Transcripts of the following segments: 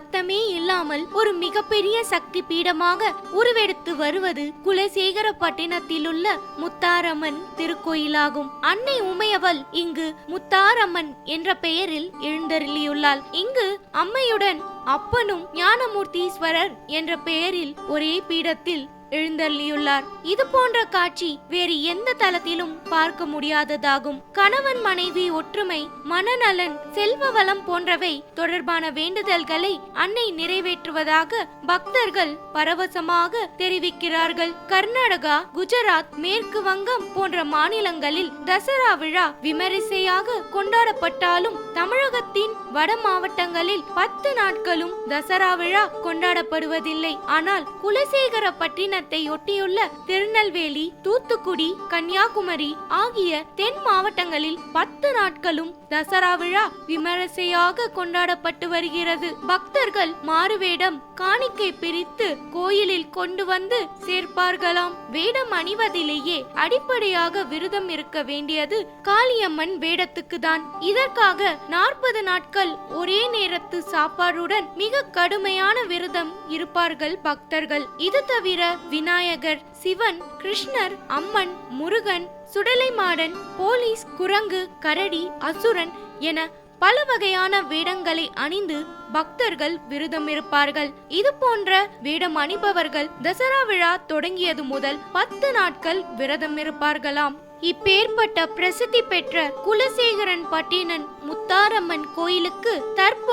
சத்தமே இல்லாமல் ஒரு மிகப்பெரிய சக்தி பீடமாக உருவெடுத்து வருவது குலசேகர பட்டினத்தில் முத்தாரம்மன் திருக்கோயிலாகும். அன்னை உமையவள் இங்கு முத்தாரம்மன் என்ற பெயரில் எழுந்தருளியுள்ளாள். இங்கு அம்மையுடன் அப்பனும் ஞானமூர்த்தீஸ்வரர் என்ற பெயரில் ஒரே பீடத்தில் எழுந்தள்ளியுள்ளார் இது போன்ற காட்சி வேறு எந்த தளத்திலும் பார்க்க முடியாததாகும். கணவன் மனைவி ஒற்றுமை மனநலன் செல்வ வளம் போன்றவை தொடர்பான வேண்டுதல்களை அன்னை நிறைவேற்றுவதாக பக்தர்கள் பரவசமாக தெரிவிக்கிறார்கள். கர்நாடகா குஜராத் மேற்கு வங்கம் போன்ற மாநிலங்களில் தசரா விழா விமரிசையாக கொண்டாடப்பட்டாலும் தமிழகத்தின் வட மாவட்டங்களில் பத்து நாட்களும் தசரா விழா கொண்டாடப்படுவதில்லை. ஆனால் மாகாணத்தை ஒட்டியுள்ள திருநெல்வேலி தூத்துக்குடி கன்னியாகுமரி ஆகிய தென் மாவட்டங்களில் பத்து நாட்களும் தசரா விழா விமரிசையாக கொண்டாடப்பட்டு வருகிறது. பக்தர்கள் மாறுவேடம் காணிக்கை பிரித்து கோயிலில் கொண்டு வந்து சேர்ப்பார்களாம். வேடம் அணிவதிலேயே அடிப்படையாக விரதம் இருக்க வேண்டியது காளியம்மன் வேடத்துக்கு தான் இதற்காக நாற்பது நாட்கள் ஒரே நேரத்து சாப்பாடுடன் மிக கடுமையான விரதம் இருப்பார்கள் பக்தர்கள். இது தவிர விநாயகர் சிவன் கிருஷ்ணர் அம்மன் முருகன் சுடலைமாடன் போலீஸ் குரங்கு கரடி அசுரன் என பல வகையான வேடங்களை அணிந்து பக்தர்கள் விரதம் இருப்பார்கள். இது போன்ற வேடம் அணிபவர்கள் தசரா விழா தொடங்கியது முதல் பத்து நாட்கள் விரதம் இருப்பார்களாம். இப்பேற்பட்ட பிரசித்தி பெற்ற குலசேகரன் பட்டினன் முத்தாரம்மன் கோயிலுக்கு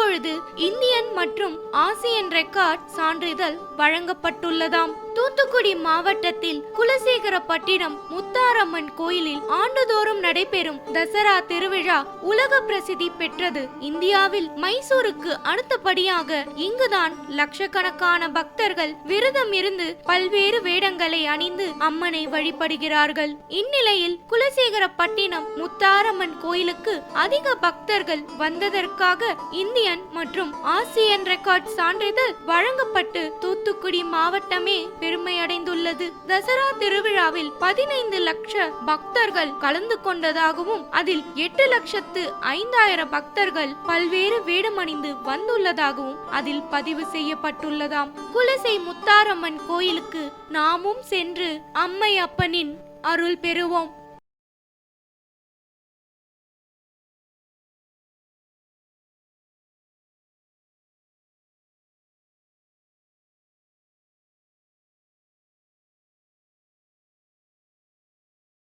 தற்பொழுது இந்தியன் மற்றும் ஆசியன் ரெக்கார்ட் சான்றிதழ் வழங்கப்பட்டுள்ளதாம். தூத்துக்குடி மாவட்டத்தில் குலசேகரப்பட்டினம் முத்தாரம்மன் கோயிலில் ஆண்டுதோறும் நடைபெறும் தசரா திருவிழா உலக பிரசித்தி பெற்றது. இந்தியாவில் மைசூருக்கு அடுத்தபடியாக இங்குதான் லட்சக்கணக்கான பக்தர்கள் விரதம் இருந்து பல்வேறு வேடங்களை அணிந்து அம்மனை வழிபடுகிறார்கள். இந்நிலையில் குலசேகரப்பட்டினம் முத்தாரம்மன் கோயிலுக்கு அதிக பக்தர்கள் வந்ததற்காக இந்தியன் மற்றும் ஆசியன் ரெக்கார்ட் சான்றிதழ் வழங்கப்பட்டு தூத்துக்குடி மாவட்டமே பெருமையடைந்துள்ளது. தசரா திருவிழாவில் பதினைந்து லட்ச பக்தர்கள் கலந்து கொண்டதாகவும் அதில் எட்டு லட்சத்து ஐந்தாயிரம் பக்தர்கள் பல்வேறு வேடமணிந்து வந்துள்ளதாகவும் அதில் பதிவு செய்யப்பட்டுள்ளதாம். குலசை முத்தாரம்மன் கோயிலுக்கு நாமும் சென்று அம்மை அப்பனின் அருள் பெறுவோம்.